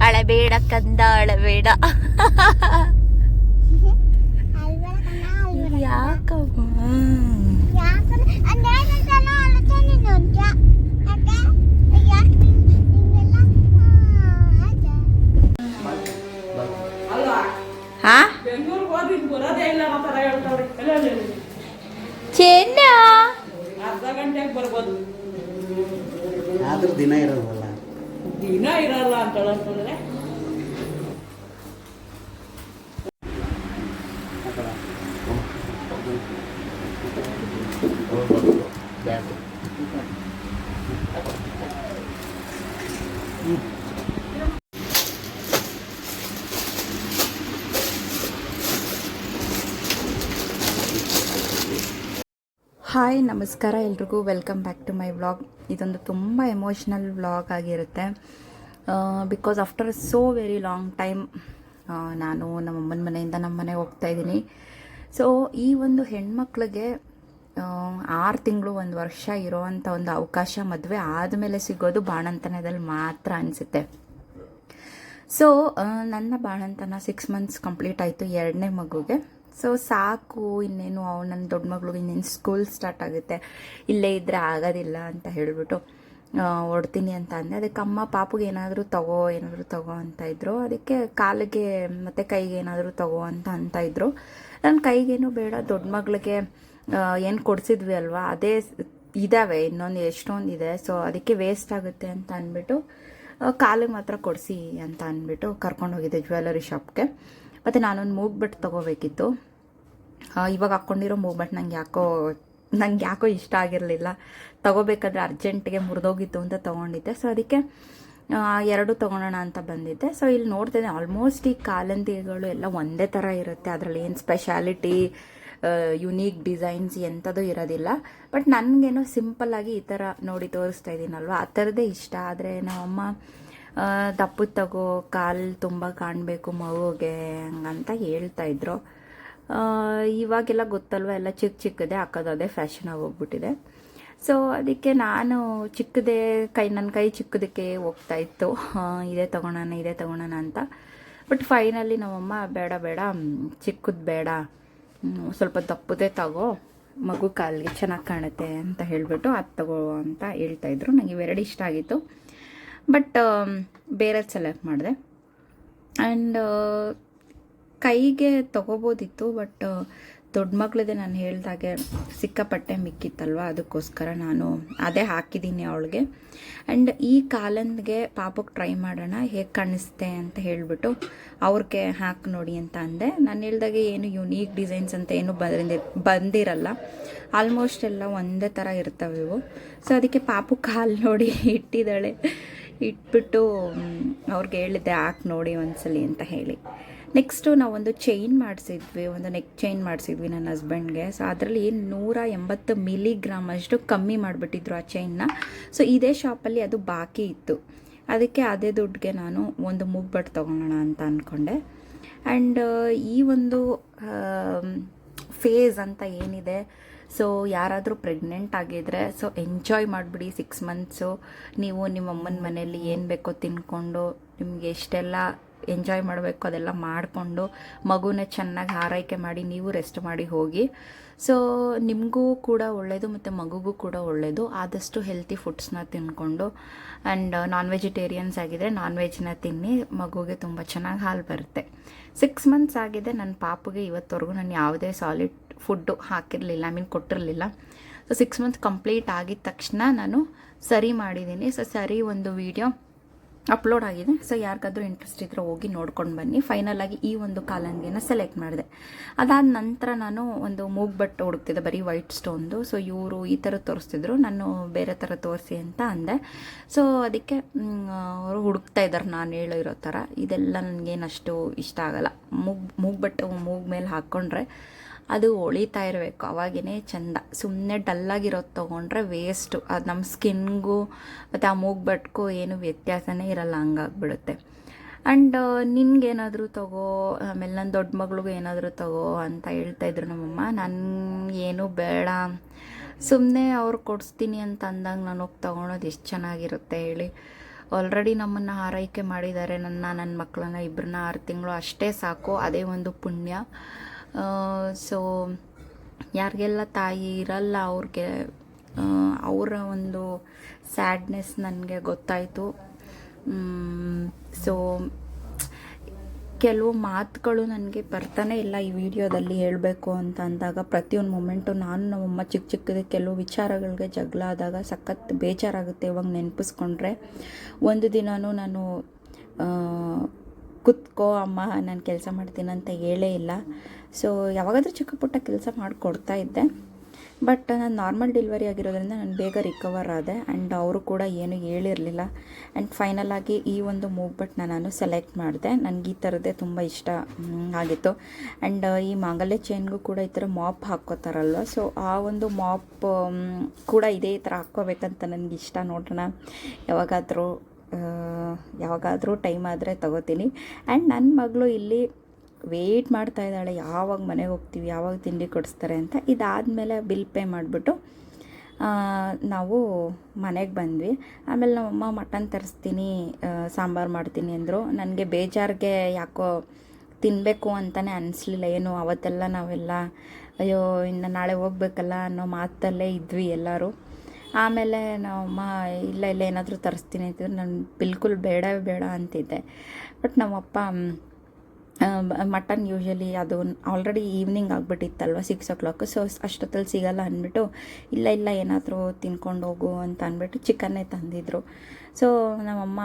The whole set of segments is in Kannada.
ಅಳಬೇಡ ಕಂದ ಅಳಬೇಡ. ಯಾಕಮ್ಮ? ಹಾ? ಬೆಂಗಳೂರಿಗೆ ಹೋಗಿ ಬರೋದೇ ಇಲ್ಲ ಅನ್ನೋ ಥರ ಅಲ್ಲ ಅಲ್ಲ, ಅಲ್ಲ. ಚೆನ್ನ? ಅರ್ಧ ಗಂಟೆಗೆ ಬರ್ಬೋದು. ಆದ್ರೂ ದಿನ ಇರೋದಲ್ಲ ದಿನ ಇರಲ್ಲ ಅಂತ ಹೇಳಂತಂದ್ರೆ ಹಾಯ್, ನಮಸ್ಕಾರ ಎಲ್ರಿಗೂ. Welcome back to my vlog ಇದೊಂದು ತುಂಬ ಎಮೋಷ್ನಲ್ ವ್ಲಾಗ್ ಆಗಿರುತ್ತೆ. Because after so very long time ನಾನು ನಮ್ಮ ಅಮ್ಮನ ಮನೆಯಿಂದ ನಮ್ಮ ಮನೆಗೆ ಹೋಗ್ತಾ ಇದ್ದೀನಿ. ಸೊ ಈ ಒಂದು ಹೆಣ್ಮಕ್ಳಿಗೆ ಆರು ತಿಂಗಳು ಒಂದು ವರ್ಷ ಇರೋವಂಥ ಒಂದು ಅವಕಾಶ ಮದುವೆ ಆದಮೇಲೆ ಸಿಗೋದು ಬಾಣಂತನದಲ್ಲಿ ಮಾತ್ರ ಅನಿಸುತ್ತೆ. ಸೊ ನನ್ನ ಬಾಣಂತನ ಸಿಕ್ಸ್ ಮಂತ್ಸ್ ಕಂಪ್ಲೀಟ್ ಆಯಿತು ಎರಡನೇ ಮಗುಗೆ. ಸೊ ಸಾಕು, ಇನ್ನೇನು ಅವ್ ನನ್ನ ದೊಡ್ಡ ಮಗಳು ಇನ್ನೇನು ಸ್ಕೂಲ್ ಸ್ಟಾರ್ಟ್ ಆಗುತ್ತೆ. ಇಲ್ಲೇ ಇದ್ದರೆ ಆಗೋದಿಲ್ಲ ಅಂತ ಹೇಳಿಬಿಟ್ಟು ಹೊಡ್ತೀನಿ ಅಂತ ಅಂದೆ. ಅದಕ್ಕೆ ಅಮ್ಮ ಪಾಪುಗೆ ಏನಾದರೂ ತಗೋ ಏನಾದರೂ ತಗೋ ಅಂತ ಇದ್ರು. ಅದಕ್ಕೆ ಕಾಲಿಗೆ ಮತ್ತು ಕೈಗೆ ಏನಾದರೂ ತಗೋ ಅಂತ ಅಂತ ಇದ್ರು. ನನ್ನ ಕೈಗೇನು ಬೇಡ ದೊಡ್ಡ ಮಗಳಿಗೆ ಏನು ಕೊಡಿಸಿದ್ವಿ ಅಲ್ವಾ, ಅದೇ ಇದ್ದಾವೆ ಇನ್ನೊಂದು ಎಷ್ಟೊಂದು ಇದೆ ಸೊ ಅದಕ್ಕೆ ವೇಸ್ಟ್ ಆಗುತ್ತೆ ಅಂತ ಅಂದ್ಬಿಟ್ಟು ಕಾಲಿಗೆ ಮಾತ್ರ ಕೊಡಿಸಿ ಅಂತ ಅಂದ್ಬಿಟ್ಟು ಕರ್ಕೊಂಡು ಹೋಗಿದ್ದೆ ಜ್ಯುವೆಲರಿ ಶಾಪ್ಗೆ ಮತ್ತು ನಾನೊಂದು ಮೂಗ್ಬೆಟ್ ತೊಗೋಬೇಕಿತ್ತು. ಆ, ಇವಾಗ ಹಾಕ್ಕೊಂಡಿರೋ ಬಟ್ ನಂಗೆ ಯಾಕೋ ನಂಗೆ ಯಾಕೋ ಇಷ್ಟ ಆಗಿರಲಿಲ್ಲ. ತಗೋಬೇಕಾದ್ರೆ ಅರ್ಜೆಂಟಿಗೆ ಮುರಿದೋಗಿತ್ತು ಅಂತ ತೊಗೊಂಡಿದ್ದೆ. ಸೊ ಅದಕ್ಕೆ ಎರಡು ತೊಗೊಳೋಣ ಅಂತ ಬಂದಿದ್ದೆ. ಸೊ ಇಲ್ಲಿ ನೋಡ್ತಿದ್ದೆ ಆಲ್ಮೋಸ್ಟ್ ಈ ಕಾಲಂದಿಗಳು ಎಲ್ಲ ಒಂದೇ ಥರ ಇರುತ್ತೆ. ಅದರಲ್ಲಿ ಏನು ಸ್ಪೆಷಾಲಿಟಿ ಯುನೀಕ್ ಡಿಸೈನ್ಸ್ ಎಂಥದ್ದು ಇರೋದಿಲ್ಲ. ಬಟ್ ನನಗೇನೋ ಸಿಂಪಲ್ಲಾಗಿ ಈ ಥರ ನೋಡಿ ತೋರಿಸ್ತಾ ಇದ್ದೀನಲ್ವ ಆ ಥರದ್ದೇ ಇಷ್ಟ. ಆದರೆ ನಮ್ಮಮ್ಮ ಆ, ದಪ್ಪದ ತಗೋ ಕಾಲು ತುಂಬ ಕಾಣಬೇಕು ಮಗುಗೆ ಹಂಗಂತ ಹೇಳ್ತಾ ಇದ್ರು. ಆ, ಇವಾಗೆಲ್ಲ ಗೊತ್ತಲ್ವ ಎಲ್ಲ ಚಿಕ್ಕ ಚಿಕ್ಕದೇ ಹಾಕೋದು ಅದೇ ಫ್ಯಾಷನ್ ಆಗೋಗ್ಬಿಟ್ಟಿದೆ ಸೊ ಅದಕ್ಕೆ ನಾನು ಚಿಕ್ಕದೇ ಕೈ ನನ್ನ ಕೈ ಚಿಕ್ಕದಕ್ಕೆ ಹೋಗ್ತಾ ಇತ್ತು. ಇದೇ ತೊಗೊಳೋಣ ಇದೇ ತೊಗೊಳೋಣ ಅಂತ. ಬಟ್ ಫೈನಲಿ ನಮ್ಮಮ್ಮ ಬೇಡ ಬೇಡ ಚಿಕ್ಕದು ಬೇಡ ಸ್ವಲ್ಪ ದಪ್ಪದೇ ತಗೋ ಮಗು ಕಾಲಿಗೆ ಚೆನ್ನಾಗಿ ಕಾಣುತ್ತೆ ಅಂತ ಹೇಳಿಬಿಟ್ಟು ಅದು ತಗೋ ಅಂತ ಹೇಳ್ತಾ ಇದ್ರು. ನನಗೆ ಇವೆರಡು ಇಷ್ಟ ಆಗಿತ್ತು. ಬಟ್ ಬೇರೆ ಸೆಲೆಕ್ಟ್ ಮಾಡಿದೆ. ಆ್ಯಂಡ್ ಕೈಗೆ ತಗೋಬೋದಿತ್ತು ಬಟ್ ದೊಡ್ಡ ಮಗಳದೇ ನಾನು ಹೇಳಿದಾಗೆ ಸಿಕ್ಕಾಪಟ್ಟೆ ಮಿಕ್ಕಿತ್ತಲ್ವ, ಅದಕ್ಕೋಸ್ಕರ ನಾನು ಅದೇ ಹಾಕಿದ್ದೀನಿ ಅವಳಿಗೆ. ಆ್ಯಂಡ್ ಈ ಕಾಲಂದ್ಗೆ ಪಾಪಕ್ಕೆ ಟ್ರೈ ಮಾಡೋಣ, ಹೇಗೆ ಕಾಣಿಸುತ್ತೆ ಅಂತ ಹೇಳಿಬಿಟ್ಟು ಅವ್ರಿಗೆ ಹಾಕಿ ನೋಡಿ ಅಂತ ಅಂದೆ. ನಾನು ಹೇಳ್ದಾಗೆ ಏನು ಯುನೀಕ್ ಡಿಸೈನ್ಸ್ ಅಂತ ಏನು ಬಂದಿ ಬಂದಿರಲ್ಲ. ಆಲ್ಮೋಸ್ಟ್ ಎಲ್ಲ ಒಂದೇ ಥರ ಇರ್ತವೆ ಇವು. ಸೊ ಅದಕ್ಕೆ ಪಾಪು ಕಾಲು ನೋಡಿ ಇಟ್ಟಿದ್ದಾಳೆ. ಇಟ್ಬಿಟ್ಟು ಅವ್ರಿಗೆ ಹೇಳಿದ್ದೆ, ಹಾಕಿ ನೋಡಿ ಒಂದ್ಸಲಿ ಅಂತ ಹೇಳಿ. ನೆಕ್ಸ್ಟು ನಾವೊಂದು ಚೈನ್ ಮಾಡಿಸಿದ್ವಿ, ಒಂದು ನೆಕ್ ಚೈನ್ ಮಾಡಿಸಿದ್ವಿ ನನ್ನ ಹಸ್ಬೆಂಡ್ಗೆ ಸೊ ಅದರಲ್ಲಿ ನೂರ ಎಂಬತ್ತು ಮಿಲಿಗ್ರಾಮ್ ಅಷ್ಟು ಕಮ್ಮಿ ಮಾಡಿಬಿಟ್ಟಿದ್ರು ಆ ಚೈನ್ನ ಸೊ ಇದೇ ಶಾಪಲ್ಲಿ ಅದು ಬಾಕಿ ಇತ್ತು. ಅದಕ್ಕೆ ಅದೇ ದುಡ್ಡಿಗೆ ನಾನು ಒಂದು ಮುಗ್ಬಟ್ ತೊಗೊಳೋಣ ಅಂತ ಅಂದ್ಕೊಂಡೆ ಆ್ಯಂಡ್ ಈ ಒಂದು ಫೇಸ್ ಅಂತ ಏನಿದೆ ಸೊ ಯಾರಾದರೂ ಪ್ರೆಗ್ನೆಂಟ್ ಆಗಿದ್ರೆ ಸೊ ಎಂಜಾಯ್ ಮಾಡಿಬಿಡಿ ಸಿಕ್ಸ್ ಮಂತ್ಸು ನೀವು ನಿಮ್ಮ ಅಮ್ಮನ ಮನೆಯಲ್ಲಿ ಏನು ಬೇಕೋ ತಿನ್ಕೊಂಡು, ನಿಮಗೆ ಎಷ್ಟೆಲ್ಲ ಎಂಜಾಯ್ ಮಾಡಬೇಕು ಅದೆಲ್ಲ ಮಾಡಿಕೊಂಡು, ಮಗುನ ಚೆನ್ನಾಗಿ ಆರೈಕೆ ಮಾಡಿ ನೀವು ರೆಸ್ಟ್ ಮಾಡಿ ಹೋಗಿ. ಸೊ ನಿಮಗೂ ಕೂಡ ಒಳ್ಳೆಯದು ಮತ್ತು ಮಗುಗೂ ಕೂಡ ಒಳ್ಳೆಯದು ಆದಷ್ಟು ಹೆಲ್ತಿ ಫುಡ್ಸ್ನ ತಿನ್ಕೊಂಡು ಆ್ಯಂಡ್ ನಾನ್ ವೆಜಿಟೇರಿಯನ್ಸ್ ಆಗಿದ್ರೆ ನಾನ್ ವೆಜ್ನ ತಿನ್ನಿ, ಮಗುಗೆ ತುಂಬ ಚೆನ್ನಾಗಿ ಹಾಲು ಬರುತ್ತೆ. ಸಿಕ್ಸ್ ಮಂತ್ಸ್ ಆಗಿದೆ ನನ್ನ ಪಾಪುಗೆ ಇವತ್ತವರೆಗೂ ನಾನು ಯಾವುದೇ ಸಾಲಿಡ್ ಫುಡ್ಡು ಹಾಕಿರಲಿಲ್ಲ ಐ ಮೀನ್ ಕೊಟ್ಟಿರಲಿಲ್ಲ. ಸೊ ಸಿಕ್ಸ್ ಮಂತ್ ಕಂಪ್ಲೀಟ್ ಆಗಿದ ತಕ್ಷಣ ನಾನು ಸರಿ ಮಾಡಿದ್ದೀನಿ. ಸೊ ಸರಿ ಒಂದು ವಿಡಿಯೋ ಅಪ್ಲೋಡ್ ಆಗಿದೆ. ಸೊ ಯಾರಿಗಾದ್ರೂ ಇಂಟ್ರೆಸ್ಟ್ ಇದ್ದರೆ ಹೋಗಿ ನೋಡ್ಕೊಂಡು ಬನ್ನಿ. ಫೈನಲ್ ಆಗಿ ಈ ಒಂದು ಕಾಲಂಗಿನ ಸೆಲೆಕ್ಟ್ ಮಾಡಿದೆ. ಅದಾದ ನಂತರ ನಾನು ಒಂದು ಮೂಗ್ ಬಟ್ಟೆ ಹುಡುಕ್ತಿದ್ದೆ ಬರೀ ವೈಟ್ ಸ್ಟೋನ್ದು ಸೊ ಇವರು ಈ ಥರ ತೋರಿಸ್ತಿದ್ರು, ನಾನು ಬೇರೆ ಥರ ತೋರಿಸಿ ಅಂತ ಅಂದೆ. ಸೊ ಅದಕ್ಕೆ ಅವರು ಹುಡುಕ್ತಾ ಇದ್ದಾರೆ ನಾನು ಹೇಳಿರೋ ಥರ. ಇದೆಲ್ಲ ನನಗೇನಷ್ಟು ಇಷ್ಟ ಆಗಲ್ಲ. ಮೂಗ್ ಮೂಗ್ ಬಟ್ಟೆ ಮೂಗ್ ಮೇಲೆ ಹಾಕ್ಕೊಂಡ್ರೆ ಅದು ಹೊಳಿತಾ ಇರಬೇಕು. ಅವಾಗೇ ಚಂದ. ಸುಮ್ಮನೆ ಡಲ್ಲಾಗಿರೋದು ತೊಗೊಂಡ್ರೆ ವೇಸ್ಟು ಅದು ನಮ್ಮ ಸ್ಕಿನ್ಗೂ, ಮತ್ತು ಆ ಮೂಗ್ ಬಟ್ಕೋ ಏನು ವ್ಯತ್ಯಾಸನೇ ಇರಲ್ಲ, ಹಂಗಾಗ್ಬಿಡುತ್ತೆ. ಆ್ಯಂಡ್ ನಿನಗೇನಾದರೂ ತಗೋ, ಆಮೇಲೆ ನನ್ನ ದೊಡ್ಡ ಮಗಳಿಗೂ ಏನಾದರೂ ತಗೋ ಅಂತ ಹೇಳ್ತಾ ಇದ್ರು ನಮ್ಮಮ್ಮ. ನಾನು ಏನು ಬೇಡ. ಸುಮ್ಮನೆ ಅವ್ರು ಕೊಡಿಸ್ತೀನಿ ಅಂತ ಅಂದಾಗ ನಾನು ಹೋಗಿ ತೊಗೊಳೋದು ಎಷ್ಟು ಚೆನ್ನಾಗಿರುತ್ತೆ ಹೇಳಿ. ಆಲ್ರೆಡಿ ನಮ್ಮನ್ನು ಆರೈಕೆ ಮಾಡಿದ್ದಾರೆ ನನ್ನ ನನ್ನ ಮಕ್ಕಳನ್ನ ಇಬ್ಬರನ್ನ ಆರು ತಿಂಗಳು ಅಷ್ಟೇ ಸಾಕು. ಅದೇ ಒಂದು ಪುಣ್ಯ. ಸೊ ಯಾರಿಗೆಲ್ಲ ತಾಯಿ ಇರಲ್ಲ ಅವ್ರಿಗೆ ಅವರ ಒಂದು ಸ್ಯಾಡ್ನೆಸ್ ನನಗೆ ಗೊತ್ತಾಯಿತು. ಸೊ ಕೆಲವು ಮಾತುಗಳು ನನಗೆ ಬರ್ತಾನೆ ಇಲ್ಲ ಈ ವಿಡಿಯೋದಲ್ಲಿ ಹೇಳಬೇಕು ಅಂತ ಅಂದಾಗ ಪ್ರತಿಯೊಂದು ಮೊಮೆಂಟು ನಾನು ನಮ್ಮಮ್ಮ ಚಿಕ್ಕ ಚಿಕ್ಕದ ಕೆಲವು ವಿಚಾರಗಳಿಗೆ ಜಗಳ ಆದಾಗ ಸಖತ್ ಬೇಜಾರಾಗುತ್ತೆ ಇವಾಗ ನೆನಪಿಸ್ಕೊಂಡ್ರೆ. ಒಂದು ದಿನವೂ ನಾನು ಕುತ್ಕೋ, ಅಮ್ಮ, ನಾನು ಕೆಲಸ ಮಾಡ್ತೀನಿ ಅಂತ ಹೇಳೇ ಇಲ್ಲ. ಸೊ ಯಾವಾಗಾದರೂ ಚಿಕ್ಕ ಪುಟ್ಟ ಕೆಲಸ ಮಾಡಿಕೊಡ್ತಾ ಇದ್ದೆ. ಬಟ್ ನಾನು ನಾರ್ಮಲ್ ಡೆಲಿವರಿ ಆಗಿರೋದ್ರಿಂದ ನಾನು ಬೇಗ ರಿಕವರ್ ಆದೆ. ಆ್ಯಂಡ್ ಅವರು ಕೂಡ ಏನು ಹೇಳಿರಲಿಲ್ಲ. ಆ್ಯಂಡ್ ಫೈನಲ್ ಆಗಿ ಈ ಒಂದು ಮೂವ್ಬಟ್ನ ನಾನು ಸೆಲೆಕ್ಟ್ ಮಾಡಿದೆ. ನನಗೆ ಈ ಥರದ್ದೇ ತುಂಬ ಇಷ್ಟ ಆಗಿತ್ತು. ಆ್ಯಂಡ್ ಈ ಮಾಂಗಲ್ಯ ಚೈನ್ಗೂ ಕೂಡ ಈ ಥರ ಮಾಪ್ ಹಾಕ್ಕೋತಾರಲ್ವ? ಸೊ ಆ ಒಂದು ಮಾಪ್ ಕೂಡ ಇದೇ ಥರ ಹಾಕ್ಕೋಬೇಕಂತ ನನಗೆ ಇಷ್ಟ. ನೋಡೋಣ ಯಾವಾಗಾದರೂ ಯಾವಾಗಾದರೂ ಟೈಮ್ ಆದರೆ ತಗೋತೀನಿ. ಆ್ಯಂಡ್ ನನ್ನ ಮಗಳು ಇಲ್ಲಿ ವೆಯ್ಟ್ ಮಾಡ್ತಾ ಇದ್ದಾಳೆ. ಯಾವಾಗ ಮನೆಗೆ ಹೋಗ್ತೀವಿ, ಯಾವಾಗ ತಿಂಡಿ ಕೊಡಿಸ್ತಾರೆ ಅಂತ ಇದಾದಮೇಲೆ ಬಿಲ್ ಪೇ ಮಾಡಿಬಿಟ್ಟು ನಾವು ಮನೆಗೆ ಬಂದ್ವಿ. ಆಮೇಲೆ ನಮ್ಮಮ್ಮ ಮಟನ್ ತರಿಸ್ತೀನಿ ಸಾಂಬಾರು ಮಾಡ್ತೀನಿ ಅಂದರು. ನನಗೆ ಬೇಜಾರಿಗೆ ಯಾಕೋ ತಿನ್ನಬೇಕು ಅಂತಲೇ ಅನಿಸ್ಲಿಲ್ಲ. ಏನು ಅವತ್ತೆಲ್ಲ ನಾವೆಲ್ಲ, ಅಯ್ಯೋ, ಇನ್ನು ನಾಳೆ ಹೋಗ್ಬೇಕಲ್ಲ ಅನ್ನೋ ಮಾತಲ್ಲೇ ಇದ್ವಿ ಎಲ್ಲರೂ. ಆಮೇಲೆ ನಮ್ಮಮ್ಮ ಇಲ್ಲ ಇಲ್ಲ ಏನಾದರೂ ತರಿಸ್ತೀನಿ ಅಂತಿದ್ರು ನಾನು ಬಿಲ್ಕುಲ್ ಬೇಡವೇ ಬೇಡ ಅಂತಿದ್ದೆ. ಬಟ್ ನಮ್ಮಪ್ಪ ಮಟನ್ ಯೂಶಲಿ ಅದು ಆಲ್ರೆಡಿ ಈವ್ನಿಂಗ್ ಆಗಿಬಿಟ್ಟಿತ್ತಲ್ವ ಸಿಕ್ಸ್ ಓ ಕ್ಲಾಕ್ ಸೊ ಅಷ್ಟೊತ್ತಲ್ಲಿ ಸಿಗಲ್ಲ ಅಂದ್ಬಿಟ್ಟು, ಇಲ್ಲ ಇಲ್ಲ, ಏನಾದರೂ ತಿನ್ಕೊಂಡು ಹೋಗು ಅಂತ ಅಂದ್ಬಿಟ್ಟು ಚಿಕನ್ನೇ ತಂದಿದ್ರು. ಸೊ ನಮ್ಮಮ್ಮ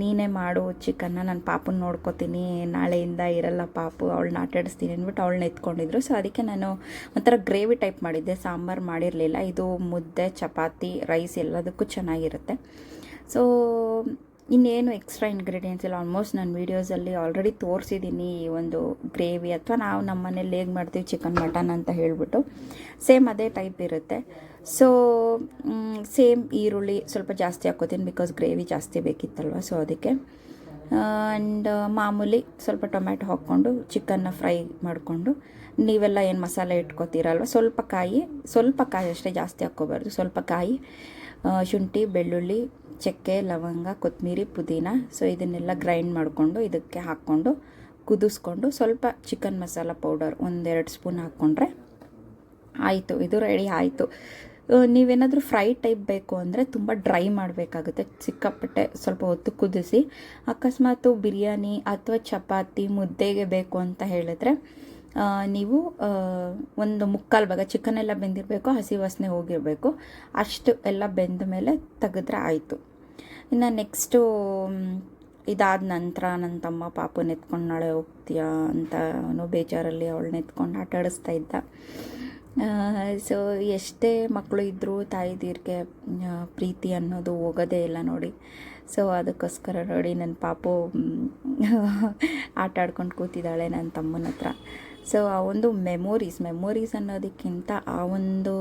ನೀನೇ ಮಾಡು ಚಿಕನ್ನ ನಾನು ಪಾಪನ ನೋಡ್ಕೋತೀನಿ, ನಾಳೆಯಿಂದ ಇರಲ್ಲ ಪಾಪು, ಅವಳನ್ನ ಆಟಾಡಿಸ್ತೀನಿ ಅಂದ್ಬಿಟ್ಟು ಅವಳನ್ನ ಎತ್ಕೊಂಡಿದ್ರು. ಸೊ ಅದಕ್ಕೆ ನಾನು ಒಂಥರ ಗ್ರೇವಿ ಟೈಪ್ ಮಾಡಿದ್ದೆ, ಸಾಂಬಾರು ಮಾಡಿರಲಿಲ್ಲ. ಇದು ಮುದ್ದೆ, ಚಪಾತಿ ರೈಸ್ ಎಲ್ಲದಕ್ಕೂ ಚೆನ್ನಾಗಿರುತ್ತೆ. ಸೊ ಇನ್ನೇನು ಎಕ್ಸ್ಟ್ರಾ ಇಂಗ್ರೀಡಿಯೆಂಟ್ಸ್ ಇಲ್ಲ. ಆಲ್ಮೋಸ್ಟ್ ನಾನು ವೀಡಿಯೋಸಲ್ಲಿ ಆಲ್ರೆಡಿ ತೋರಿಸಿದ್ದೀನಿ ಈ ಒಂದು ಗ್ರೇವಿ ಅಥವಾ ನಾವು ನಮ್ಮ ಮನೇಲಿ ಹೇಗೆ ಮಾಡ್ತೀವಿ ಚಿಕನ್ ಮಟನ್ ಅಂತ ಹೇಳಿಬಿಟ್ಟು. ಸೇಮ್ ಅದೇ ಟೈಪ್ ಇರುತ್ತೆ. ಸೊ ಸೇಮ್ ಈರುಳ್ಳಿ ಸ್ವಲ್ಪ ಜಾಸ್ತಿ ಹಾಕೋತೀನಿ ಬಿಕಾಸ್ ಗ್ರೇವಿ ಜಾಸ್ತಿ ಬೇಕಿತ್ತಲ್ವ ಸೊ ಅದಕ್ಕೆ. ಆ್ಯಂಡ್ ಮಾಮೂಲಿ ಸ್ವಲ್ಪ ಟೊಮ್ಯಾಟೊ ಹಾಕ್ಕೊಂಡು ಚಿಕನ್ನ ಫ್ರೈ ಮಾಡಿಕೊಂಡು ನೀವೆಲ್ಲ ಏನು ಮಸಾಲೆ ಇಟ್ಕೋತೀರಲ್ವ, ಸ್ವಲ್ಪ ಕಾಯಿ ಸ್ವಲ್ಪ ಕಾಯಿ ಅಷ್ಟೇ ಜಾಸ್ತಿ ಹಾಕ್ಕೋಬಾರ್ದು, ಸ್ವಲ್ಪ ಕಾಯಿ. ಶುಂಠಿ, ಬೆಳ್ಳುಳ್ಳಿ, ಚಕ್ಕೆ, ಲವಂಗ ಕೊತ್ತಂಬರಿ ಪುದೀನ. ಸೊ ಇದನ್ನೆಲ್ಲ ಗ್ರೈಂಡ್ ಮಾಡಿಕೊಂಡು, ಇದಕ್ಕೆ ಹಾಕ್ಕೊಂಡು, ಕುದಿಸ್ಕೊಂಡು ಸ್ವಲ್ಪ ಚಿಕನ್ ಮಸಾಲ ಪೌಡರ್ ಒಂದೆರಡು ಸ್ಪೂನ್ ಹಾಕ್ಕೊಂಡ್ರೆ ಆಯಿತು. ಇದು ರೆಡಿ ಆಯಿತು. ನೀವೇನಾದರೂ ಫ್ರೈ ಟೈಪ್ ಬೇಕು ಅಂದರೆ ತುಂಬ ಡ್ರೈ ಮಾಡಬೇಕಾಗುತ್ತೆ. ಸಿಕ್ಕಾಪಟ್ಟೆ ಸ್ವಲ್ಪ ಹೊತ್ತು ಕುದಿಸಿ, ಅಕಸ್ಮಾತು ಬಿರಿಯಾನಿ ಅಥವಾ ಚಪಾತಿ ಮುದ್ದೆಗೆ ಬೇಕು ಅಂತ ಹೇಳಿದ್ರೆ ನೀವು ಒಂದು ಮುಕ್ಕಾಲು ಭಾಗ ಚಿಕನ್ ಎಲ್ಲ ಬೆಂದಿರಬೇಕು, ಹಸಿ ವಾಸನೆ ಹೋಗಿರಬೇಕು. ಅಷ್ಟು ಎಲ್ಲ ಬೆಂದ ಮೇಲೆ ತೆಗೆದ್ರೆ ಆಯಿತು. ಇನ್ನು ನೆಕ್ಸ್ಟು ಇದಾದ ನಂತರ ನನ್ನ ತಮ್ಮ ಪಾಪನ ಎತ್ಕೊಂಡು ನಾಳೆ ಹೋಗ್ತೀಯಾ ಅಂತ ಅವನು ಬೇಜಾರಲ್ಲಿ ಅವಳನ್ನ ಎತ್ಕೊಂಡು ಆಟಾಡಿಸ್ತಾ ಇದ್ದ. ಸೊ ಎಷ್ಟೇ ಮಕ್ಕಳು ಇದ್ದರೂ ತಾಯಿದೀರಿಗೆ ಪ್ರೀತಿ ಅನ್ನೋದು ಹೋಗೋದೇ ಇಲ್ಲ ನೋಡಿ. ಸೊ ಅದಕ್ಕೋಸ್ಕರ ನೋಡಿ ನನ್ನ ಪಾಪು ಆಟ ಆಡ್ಕೊಂಡು ಕೂತಿದ್ದಾಳೆ ನನ್ನ ತಮ್ಮನ ಹತ್ರ. ಸೊ ಆ ಒಂದು ಮೆಮೊರೀಸ್ ಮೆಮೊರೀಸ್ ಅನ್ನೋದಕ್ಕಿಂತ ಆ ಒಂದು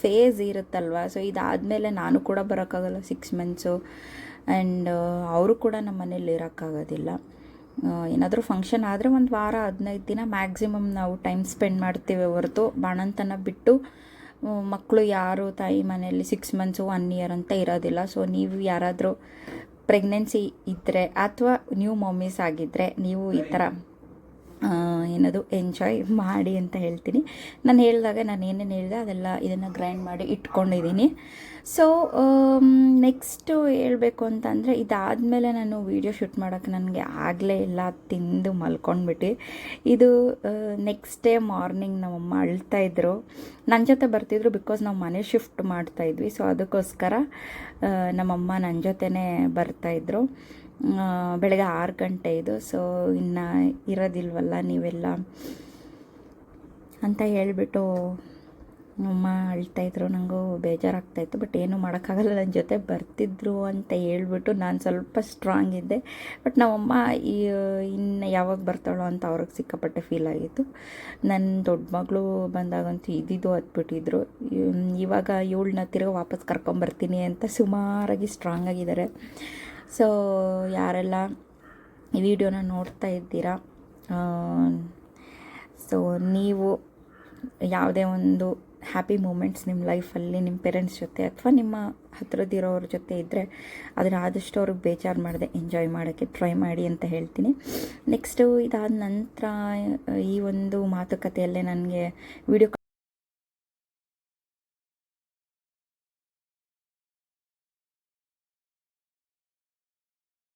ಫೇಸ್ ಇರುತ್ತಲ್ವ? ಸೊ ಇದಾದಮೇಲೆ ನಾನು ಕೂಡ ಬರೋಕ್ಕಾಗಲ್ಲ ಸಿಕ್ಸ್ ಮಂತ್ಸು ಆ್ಯಂಡ್ ಅವರು ಕೂಡ ನಮ್ಮ ಮನೇಲಿ ಇರೋಕ್ಕಾಗೋದಿಲ್ಲ. ಏನಾದರೂ ಫಂಕ್ಷನ್ ಆದರೆ ಒಂದು ವಾರ, ಹದಿನೈದು ದಿನ ಮ್ಯಾಕ್ಸಿಮಮ್ ನಾವು ಟೈಮ್ ಸ್ಪೆಂಡ್ ಮಾಡ್ತೀವಿ ಹೊರತು, ಬಾಣಂತನ ಬಿಟ್ಟು ಮಕ್ಕಳು ಯಾರು, ತಾಯಿ ಮನೆಯಲ್ಲಿ ಸಿಕ್ಸ್ ಮಂತ್ಸು ಒನ್ ಇಯರ್ ಅಂತ ಇರೋದಿಲ್ಲ. ಸೊ ನೀವು ಯಾರಾದರೂ ಪ್ರೆಗ್ನೆನ್ಸಿ ಇದ್ದರೆ ಅಥವಾ ನ್ಯೂ ಮಮ್ಮೀಸ್ ಆಗಿದ್ದರೆ ನೀವು ಈ ಥರ ಏನದು ಎಂಜಾಯ್ ಮಾಡಿ ಅಂತ ಹೇಳ್ತೀನಿ. ನಾನು ಹೇಳಿದಾಗ ನಾನು ಏನೇನು ಹೇಳಿದೆ ಅದೆಲ್ಲ ಇದನ್ನು ಗ್ರೈಂಡ್ ಮಾಡಿ ಇಟ್ಕೊಂಡಿದ್ದೀನಿ. ಸೊ ನೆಕ್ಸ್ಟು ಹೇಳಬೇಕು ಅಂತಂದರೆ ಇದಾದಮೇಲೆ ನಾನು ವೀಡಿಯೋ ಶೂಟ್ ಮಾಡೋಕ್ಕೆ ನನಗೆ ಆಗಲೇ ಇಲ್ಲ ತಿಂದು ಮಲ್ಕೊಂಡ್ಬಿಟ್ಟು. ಇದು ನೆಕ್ಸ್ಟ್ ಡೇ ಮಾರ್ನಿಂಗ್ ನಮ್ಮಮ್ಮ ಅಳ್ತಾ ಇದ್ರು. ನನ್ನ ಜೊತೆ ಬರ್ತಿದ್ರು ಬಿಕಾಸ್ ನಾವು ಮನೆ ಶಿಫ್ಟ್ ಮಾಡ್ತಾಯಿದ್ವಿ ಸೊ ಅದಕ್ಕೋಸ್ಕರ ನಮ್ಮಮ್ಮ ನನ್ನ ಜೊತೆನೇ ಬರ್ತಾಯಿದ್ರು ಬೆಳಗ್ಗೆ ಆರು ಗಂಟೆ ಇದು. ಸೊ ಇನ್ನು ಇರೋದಿಲ್ವಲ್ಲ ನೀವೆಲ್ಲ? ಅಂತ ಹೇಳಿಬಿಟ್ಟು ಅಮ್ಮ ಅಳ್ತಾಯಿದ್ರು ನನಗೂ ಬೇಜಾರಾಗ್ತಾಯಿತ್ತು ಬಟ್ ಏನೂ ಮಾಡೋಕ್ಕಾಗಲ್ಲ. ನನ್ನ ಜೊತೆ ಬರ್ತಿದ್ರು ಅಂತ ಹೇಳ್ಬಿಟ್ಟು ನಾನು ಸ್ವಲ್ಪ ಸ್ಟ್ರಾಂಗ್ ಇದ್ದೆ. ಬಟ್ ನಮ್ಮಮ್ಮ ಈ, ಇನ್ನು ಯಾವಾಗ ಬರ್ತಾಳೋ ಅಂತ ಅವ್ರಿಗೆ ಸಿಕ್ಕಾಪಟ್ಟೆ ಫೀಲ್ ಆಗಿತ್ತು. ನನ್ನ ದೊಡ್ಡ ಮಗಳು ಬಂದಾಗಂತೂ ಇದ್ದಿದ್ದು ಹತ್ಬಿಟ್ಟಿದ್ರು ಇವ್- ಇವಾಗ ಇವಳನ್ನ ತಿರ್ಗಿ ವಾಪಸ್ ಕರ್ಕೊಂಬರ್ತೀನಿ ಅಂತ ಸುಮಾರಾಗಿ ಸ್ಟ್ರಾಂಗ್ ಆಗಿದ್ದಾರೆ. ಸೊ ಯಾರೆಲ್ಲ ಈ ವಿಡಿಯೋನ ನೋಡ್ತಾ ಇದ್ದೀರಾ ಸೊ ನೀವು ಯಾವುದೇ ಒಂದು ಹ್ಯಾಪಿ ಮೂಮೆಂಟ್ಸ್ ನಿಮ್ಮ ಲೈಫಲ್ಲಿ ನಿಮ್ಮ ಪೇರೆಂಟ್ಸ್ ಜೊತೆ ಅಥವಾ ನಿಮ್ಮ ಹತ್ರದಿರೋರ ಜೊತೆ ಇದ್ದರೆ ಅದನ್ನು ಆದಷ್ಟು ಅವ್ರಿಗೆ ಬೇಜಾರು ಮಾಡದೆ ಎಂಜಾಯ್ ಮಾಡೋಕ್ಕೆ ಟ್ರೈ ಮಾಡಿ ಅಂತ ಹೇಳ್ತೀನಿ. ನೆಕ್ಸ್ಟು ಇದಾದ ನಂತರ ಈ ಒಂದು ಮಾತುಕತೆಯಲ್ಲೇ ನನಗೆ ವಿಡಿಯೋ